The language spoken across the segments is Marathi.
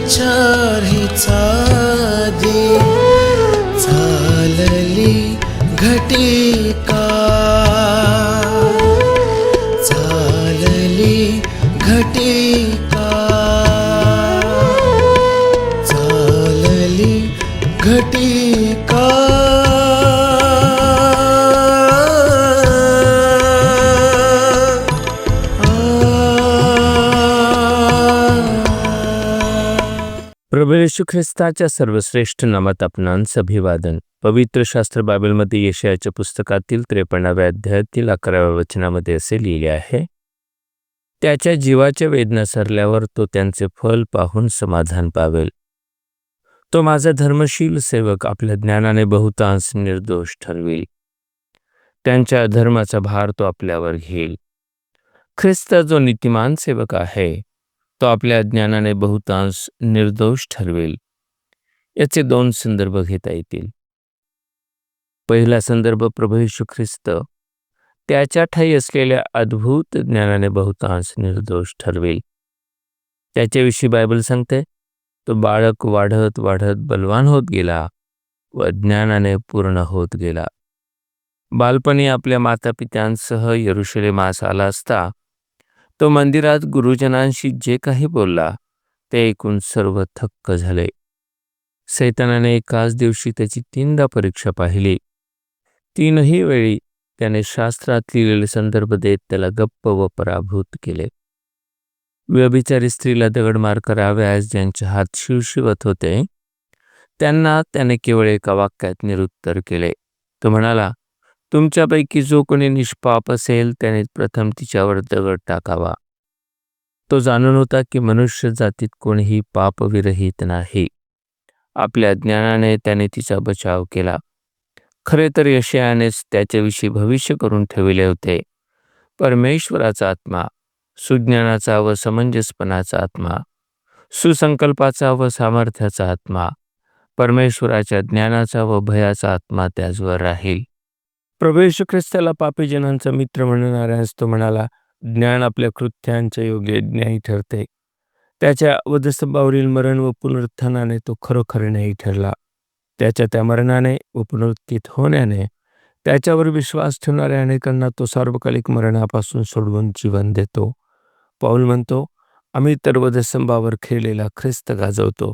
विचार ही चादी चालली घटिका चालली घटिका चालली घटिका प्रभू येशू ख्रिस्ताच्या सर्वश्रेष्ठ नामात आपणांस अभिवादन पवित्र शास्त्र बायबलमध्ये यशयाच्या पुस्तकातील त्रेपन्नाव्या अध्यायातील अकराव्या वचनामध्ये असे लिहिले आहे त्याच्या जीवाच्या वेदना सरल्यावर तो त्यांचे फल पाहून समाधान पावेल. तो माझा धर्मशील सेवक आपल्या ज्ञानाने बहुतांश निर्दोष ठरवेल. त्यांच्या धर्माचा भार तो आपल्यावर घेईल. ख्रिस्त जो नीतिमान सेवक आहे तो आपल्या ज्ञानाने बहुतांश निर्दोष ठरवेल. याचे दोन संदर्भ घेता येतील. पहिला संदर्भ प्रभू यशू ख्रिस्त. त्याच्या ठाई असलेल्या अद्भुत ज्ञानाने बहुतांश निर्दोष ठरवेल. त्याच्याविषयी बायबल सांगते तो बाळक वाढत वाढत बलवान होत गेला व ज्ञानाने पूर्ण होत गेला. बालपणी आपल्या मातापित्यांसह यरुशलेमास आला असता तो मंदिरात गुरुजनांशी जे काही बोलला ते ऐकून सर्व थक्क झाले. सैतानाने एकाच दिवशी त्याची तीनदा परीक्षा पाहिली. तीनही वेळी त्याने शास्त्रात लिहिलेले संदर्भ देत त्याला गप्प व पराभूत केले. व्यभिचारी स्त्रीला दगडमार कराव्यास ज्यांचे हात शिवशिवत होते त्यांना त्याने केवळ एका वाक्यात निरुत्तर केले. तो म्हणाला तुमच्यापैकी जो कोणी निष्पाप असेल त्याने प्रथम तिच्यावर दगड टाकावा. तो जाणून होता की मनुष्य जातीत कोणीही पापविरहित नाही. आपल्या ज्ञानाने त्याने तिचा बचाव केला. खरे तर यशयानेच त्याच्याविषयी भविष्य करून ठेवले होते. परमेश्वराचा आत्मा सुज्ञानाचा व समंजसपणाचा आत्मा सुसंकल्पाचा व सामर्थ्याचा आत्मा परमेश्वराच्या ज्ञानाचा व भयाचा आत्मा त्याचवर राहील. प्रवेश ख्रिस्ताला पापी जनांचा मित्र म्हणणाऱ्यास तो म्हणाला ज्ञान आपल्या कृत्यांच्या योग्य न्यायी ठरते. त्याच्या वधस्तंभावरील मरण व पुनरुत्थानाने तो खरोखर न्यायी ठरला. त्याच्या त्या मरणाने व पुनरुत्थित होण्याने त्याच्यावर विश्वास ठेवणाऱ्या अनेकांना तो सार्वकालिक मरणापासून सोडवून जीवन देतो. पाऊल म्हणतो आम्ही तर वधस्तंभावर खेळलेला ख्रिस्त गाजवतो.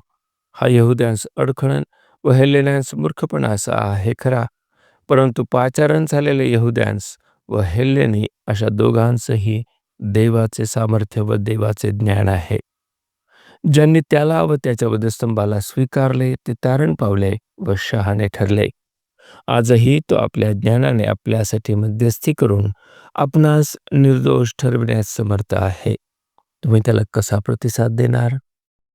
हा यहुद्यांस अडखळण व हेलेल्यांस मूर्खपणा असा आहे खरा. परंतु पाचारण झालेले यहुद्यांस व हेल्लेनी अशा दोघांचंही देवाचे सामर्थ्य व देवाचे ज्ञान आहे. ज्यांनी त्याला व त्याच्या वधस्तंभाला स्वीकारले ते तारण पावले व शहाणे ठरले. आजही तो आपल्या ज्ञानाने आपल्यासाठी मध्यस्थी करून आपणास निर्दोष ठरविण्यास समर्थ आहे. तुम्ही त्याला कसा प्रतिसाद देणार?